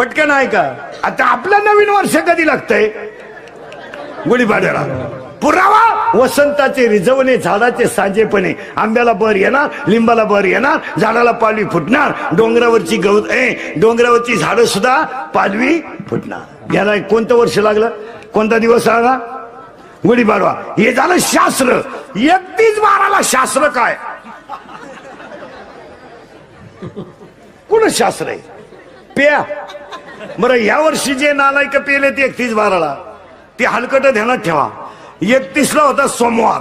पटकन आहे का आता आपलं नवीन वर्ष कधी लागतंय? गुढीपाड्याला पुरावा वसंताचे रिझवणे झाडाचे साजेपणे. आंब्याला बर येणार लिंबाला बर येणार झाडाला पालवी फुटणार डोंगरावरची गवत ए डोंगरावरची झाडं सुद्धा पालवी फुटणार. याला कोणतं वर्ष लागलं? कोणता दिवस आला गुढीपाडवा. हे झालं शास्त्र. एकतीस बाराला शास्त्र काय? कुण शास्त्र आहे? प्या. बरं या वर्षी जे नालायक पेले ते एकतीस बाराला. ते हलकट ध्यानात ठेवा. एकतीसला होता सोमवार.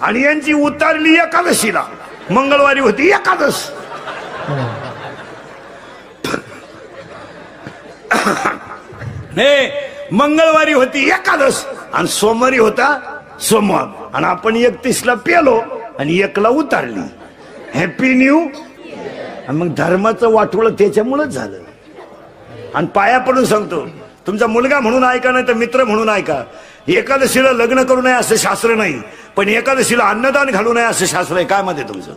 आणि यांची उतारली एकादशीला. मंगळवारी होती एकादश मंगळवारी होती एकादश आणि सोमवारी होता सोमवार. आणि आपण एकतीसला पेलो आणि एकला उतारली. हॅपी न्यू आणि मग धर्माचं वाटोळ त्याच्यामुळेच झालं. आणि पाया पडून सांगतो तुमचा मुलगा म्हणून ऐका नाही तर मित्र म्हणून ऐका. एकादशीला लग्न करू नये असं शास्त्र नाही पण एकादशीला अन्नदान घालू नये असं शास्त्र आहे. काय मध्ये तुमचं?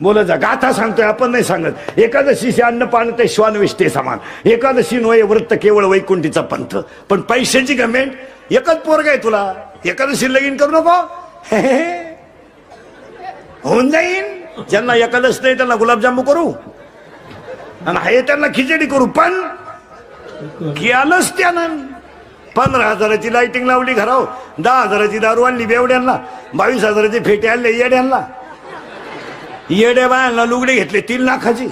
बोलत जा गाथा सांगतोय आपण नाही सांगत. एकादशीचे अन्न पान ते श्वान विष्टे समान. एकादशी नोय व्रत केवळ वैकुंठीचा पंथ. पण पैशांची गमेंट एकच पोरग आहे तुला. एकादशी लगीन करू नको. होऊन जाईन. ज्यांना एकादश नाही त्यांना गुलाबजामू करू. आणि हे त्यांना खिचडी करू पण केलंच त्यानं. पंधरा हजाराची लाइटिंग लावली घराव दहा हजाराची दारू आणली बेवड्यांना बावीस हजाराचे फेटे आणले येड्यांना. येड्या बायांना लुगडे घेतले तीन लाखाची.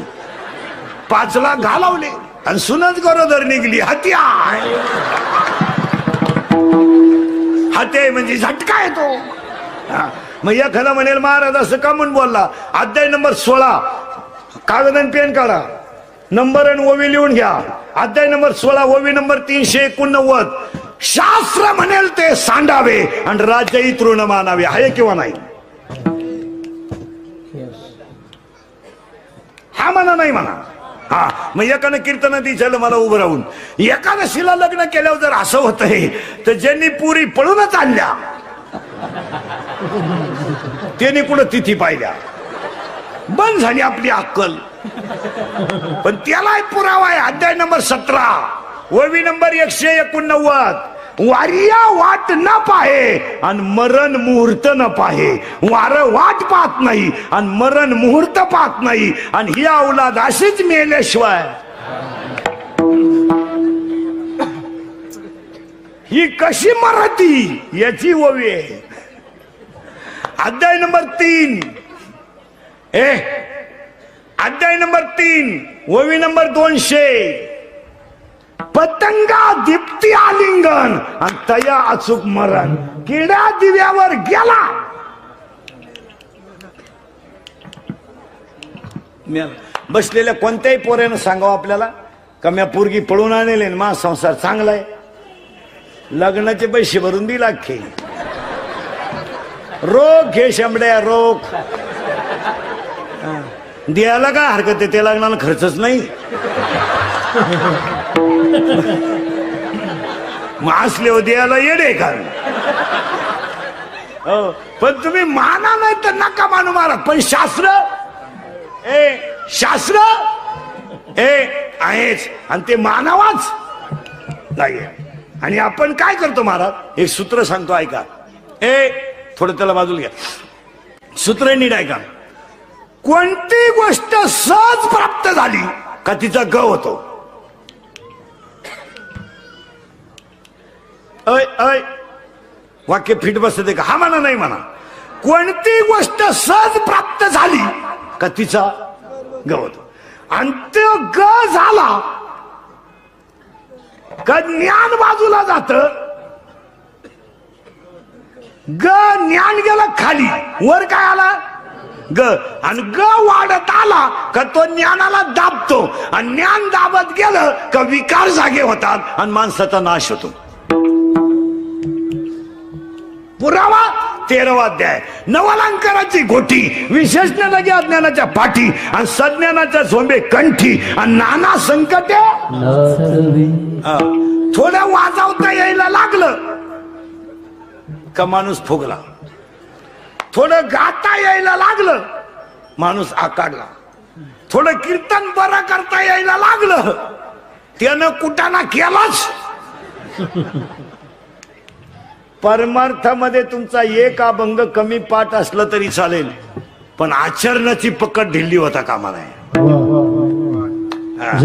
पाच लाख घालावले. आणि सुनच गरोदर निघली हत्या. हत्या म्हणजे झटका येतो. मग एखादा म्हणेल महाराज असं का म्हणून बोलला? अध्याय नंबर सोळा. कागद आणि पेन काढा. नंबर आणि ओवी लिहून घ्या. अध्याय नंबर सोळा ओवी नंबर तीनशे एकोणनव्वद. शास्त्र म्हणेल ते सांडावे आणि राज्यही तृण मानावे. आहे किंवा नाही? हा म्हणा नाही म्हणा. हा मग एकानं कीर्तन दिलं मला उभं राहून. एकादशीला लग्न केल्यावर जर असं होतंय तर ज्यांनी पुरी पळूनच आणल्या त्याने कुठं तिथी पाहिल्या? बंद झाली आपली अक्कल. पण त्याला पुरावा आहे. अध्याय नंबर सतरा. ववी नंबर एकशे एकोणनव्वद. वारिया वाट न पाहे आणि मरण मुहूर्त न पाहे. वार वाट पाहत नाही आणि मरण मुहूर्त पाहत नाही. आणि ही औलाद अशीच मेल्याशिवाय. ही कशी मराठी याची ओवी आहे. अध्याय नंबर तीन. ए अध्याय नंबर तीन ओवी नंबर दोनशे. पतंगा दीप्ती आलिंगन आणि तया अचूक मरण. किड्या दिव्यावर गेला. बसलेल्या कोणत्याही पोऱ्यानं सांगावं आपल्याला? का म्या पोरगी पळून आणले मा संसार चांगला आहे. लग्नाचे पैसे भरून दिला खेळ रोख घे शंभड्या रोख द्यायला काय हरकत आहे? ते लग्नाला खर्चच नाही. मग असले हो द्यायला येडे का हो पण तुम्ही माना नाही तर नका मानू मारा पण शास्त्र? ए शास्त्र? ए आहेच. आणि ते मानावाच नाही आणि आपण काय करतो महाराज? एक सूत्र सांगतो ऐका. ए थोडं त्याला बाजूला घ्या. सूत्र नीट ऐका. कोणती गोष्ट सहज प्राप्त झाली का तिचा ग होतो? अय अय वाक्य फिट बसते का? हा म्हणा नाही म्हणा. कोणती गोष्ट सहज प्राप्त झाली का तिचा ग होतो? आणि तो ग झाला का ज्ञान बाजूला जातं ग ज्ञान गेलं खाली. वर काय आला? ग. आणि ग वाढत आला का तो ज्ञानाला दाबतो. आणि ज्ञान दाबत गेलं का विकार जागे होतात आणि माणसाचा नाश होतो. पुरावा तेरावा अध्याय. नवलांकराची गोटी विशेष लगे अज्ञानाच्या पाठी आणि सज्ञानाच्या झोंबे कंठी आणि नाना संकटे. हा. थोडं वाजवता यायला लागलं. का माणूस फुगला? थोडं गाता यायला लागलं माणूस आकाडला. थोडं कीर्तन बरं करता यायला लागलं त्यानं कुटाना केलाच. परमार्थामध्ये तुमचा एक अभंग कमी पाठ असलं तरी चालेल पण आचरणाची पकड ढिल्ली होता कामा नाही